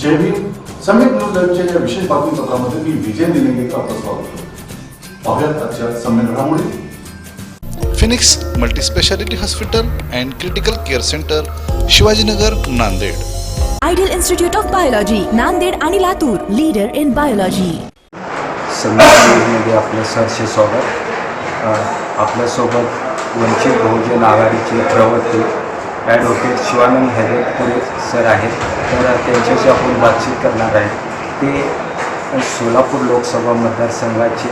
समेत न्यूज लाईव्हच्या या विशेष बातमीपत्रामध्ये मी विजय निलंगेकर आपलं स्वागत करतो. पाहुयात आजच्या सम्य घडामोडी Phoenix multispeciality hospital and critical care centre Shivajinagar Nanded. Ideal institute of biology Nanded आणि लातूर लीडर इन बायोलॉजी आपलं सरसे स्वागत. आपल्यासोबत वंचित बहुजन आघाडीचे ॲडव्होकेट शिवानंद हैदरपुरे सर आहेत. तर त्यांच्याशी आपण बातचीत करणार आहे. ते सोलापूर लोकसभा मतदारसंघाचे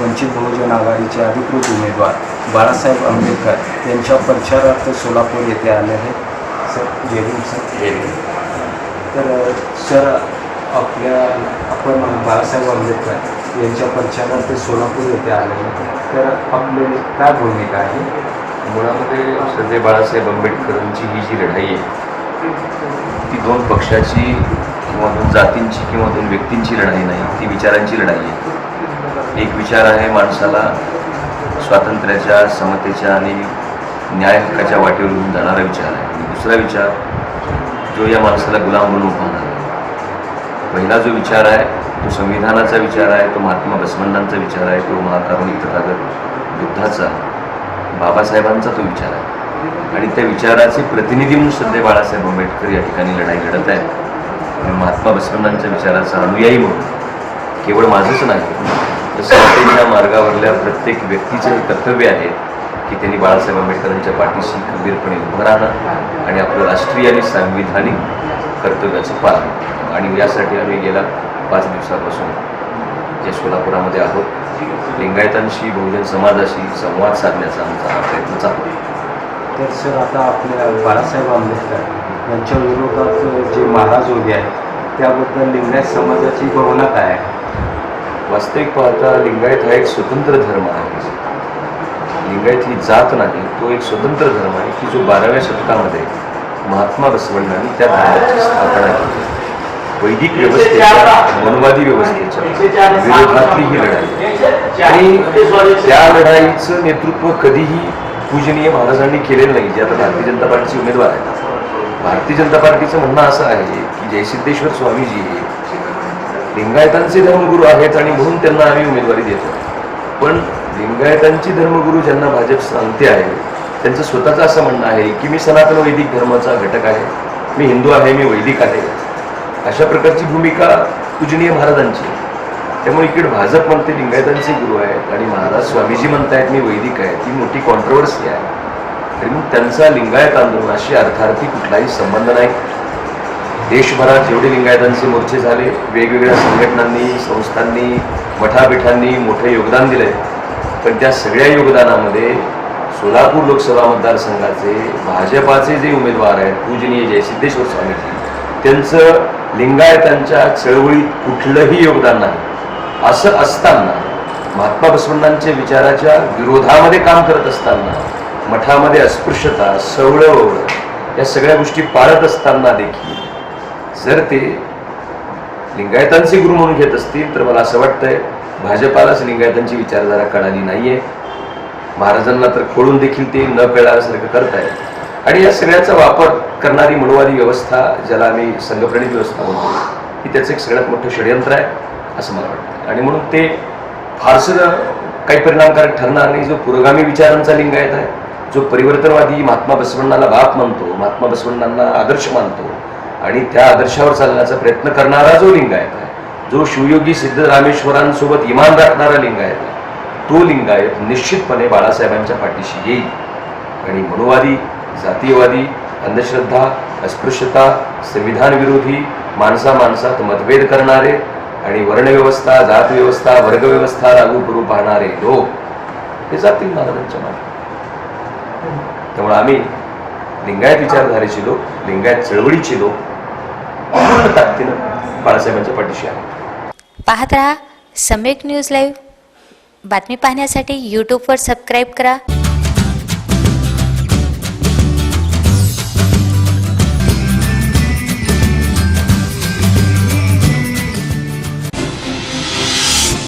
वंचित बहुजन आघाडीचे अधिकृत उमेदवार बाळासाहेब आंबेडकर यांच्या प्रचारार्थ सोलापूर येथे आले आहेत. Sir Jai Bhim sir. तर सर आपल्या आपण बाळासाहेब आंबेडकर यांच्या प्रचारार्थ सोलापूर येथे आले तर आपले काय भूमिका आहे? मुळामध्ये श्रद्धे बाळासाहेब आंबेडकरांची ही जी लढाई आहे ती दोन पक्षाची किंवा दोन जातींची किंवा दोन व्यक्तींची लढाई नाही ती विचारांची लढाई आहे. एक विचार आहे माणसाला स्वातंत्र्याच्या समतेच्या आणि न्याय हक्काच्या वाटेवर घेऊन जाणारा विचार आहे. आणि दुसरा विचार जो या माणसाला गुलाम म्हणून उभारणार आहे. पहिला जो विचार आहे तो संविधानाचा विचार आहे तो महात्मा बसवण्णांचा विचार आहे तो महाकारुणिक तथागत बुद्धाचा बाबासाहेबांचा तो विचार आहे. आणि त्या विचाराचे प्रतिनिधी म्हणून सध्या बाळासाहेब आंबेडकर या ठिकाणी लढाई लढत आहेत. आणि महात्मा बसवण्णांच्या विचाराचा अनुयायी म्हणून केवळ माझंच नाही तर समतेच्या मार्गावरल्या प्रत्येक व्यक्तीचं हे कर्तव्य आहे की त्यांनी बाळासाहेब आंबेडकरांच्या पाठीशी खंबीरपणे उभं राहणं आणि आपलं राष्ट्रीय आणि सांविधानिक कर्तव्याचं पालन. आणि यासाठी आम्ही गेल्या पाच दिवसापासून या सोलापुरामध्ये आहोत. लिंगायतांशी बहुजन समाजाशी संवाद साधण्याचा आमचा हा प्रयत्न चालू आहे. तर सर आता आपल्या बाळासाहेब आंबेडकर यांच्या विरोधात जे महाराज उभे आहेत त्याबद्दल लिंगायत समाजाची भावना काय आहे? वास्तविक पाहता लिंगायत हा एक स्वतंत्र धर्म आहे. लिंगायत ही जात नाही तो एक स्वतंत्र धर्म आहे की जो बाराव्या शतकामध्ये महात्मा बसवण्णांनी त्या धर्माची स्थापना केली. वैदिक व्यवस्थेच्या मनवादी व्यवस्थेच्या विरोधातली ही लढाई. आणि त्या लढाईचं नेतृत्व कधीही पूजनीय महाराजांनी केलेलं नाही जे आता भारतीय जनता पार्टीचे उमेदवार आहेत. भारतीय जनता पार्टीचं म्हणणं असं आहे की जयसिद्धेश्वर स्वामीजी हे लिंगायतांचे धर्मगुरू आहेत आणि म्हणून त्यांना आम्ही उमेदवारी देतो. पण लिंगायतांची धर्मगुरू ज्यांना भाजप सांगते आहे त्यांचं स्वतःचं असं म्हणणं आहे की मी सनातन वैदिक धर्माचा घटक आहे मी हिंदू आहे मी वैदिक आहे. अशा प्रकारची भूमिका पूजनीय महाराजांची आहे. त्यामुळे इकडे भाजप म्हणते लिंगायतांचे गुरु आहेत आणि महाराज स्वामीजी म्हणतायत मी वैदिक आहे ती मोठी कॉन्ट्रोवर्सी आहे. आणि मग त्यांचा लिंगायत आंदोलनाशी अर्थार्थी कुठलाही संबंध नाही. देशभरात जेवढे लिंगायतांचे मोर्चे झाले वेगवेगळ्या संघटनांनी संस्थांनी मठापीठांनी मोठं योगदान दिलंय पण त्या सगळ्या योगदानामध्ये सोलापूर लोकसभा मतदारसंघाचे भाजपाचे जे उमेदवार आहेत पूजनीय जयसिद्धेश्वर स्वामीजी त्यांचं लिंगायतांच्या चळवळीत कुठलंही योगदान नाही. असं असताना महात्मा बसवण्णांच्या विचाराच्या विरोधामध्ये काम करत असताना मठामध्ये अस्पृश्यता सवळं या सगळ्या गोष्टी पाळत असताना देखील जर ते लिंगायतांचे गुरु म्हणून घेत असतील तर मला असं वाटतंय भाजपालाच लिंगायतांची विचारधारा कळाली नाहीये. महाराजांना तर खोळून देखील ते न कळणाऱ्यासारखं करतायत. आणि या सगळ्याचा वापर करणारी मनोवादी व्यवस्था ज्याला आम्ही संघप्रणित व्यवस्था म्हणतो ही त्याचं एक सगळ्यात मोठं षडयंत्र आहे असं मला वाटतं. आणि म्हणून ते फारसं काही परिणामकारक ठरणार नाही. जो पुरोगामी विचारांचा लिंगायत आहे जो परिवर्तनवादी महात्मा बसवण्णाला बाप मानतो महात्मा बसवण्णांना आदर्श मानतो आणि त्या आदर्शावर चालण्याचा प्रयत्न करणारा जो लिंगायत आहे जो शिवयोगी सिद्ध रामेश्वरांसोबत इमान राखणारा लिंगायत आहे तो लिंगायत निश्चितपणे बाळासाहेबांच्या पाठीशी येईल. आणि मनुवादी जातीयवादी अंधश्रद्धा अस्पृश्यता संविधान विरोधी माणसा माणसात मतभेद करणारे आणि वर्णव्यवस्था जातव्यवस्था वर्गव्यवस्था लागू करू पाहणारे लोक हे जातील महाराजांच्या मागे. त्यामुळे आम्ही लिंगायत विचारधारेचे लोक लिंगायत चळवळीचे लोक पूर्ण ताकदीनं बाळासाहेबांच्या पाठीशी आहोत. पाहत रहा सम्यक न्यूज लाईव्ह. बातमी पाहण्यासाठी यूट्यूबवर सबस्क्राईब करा.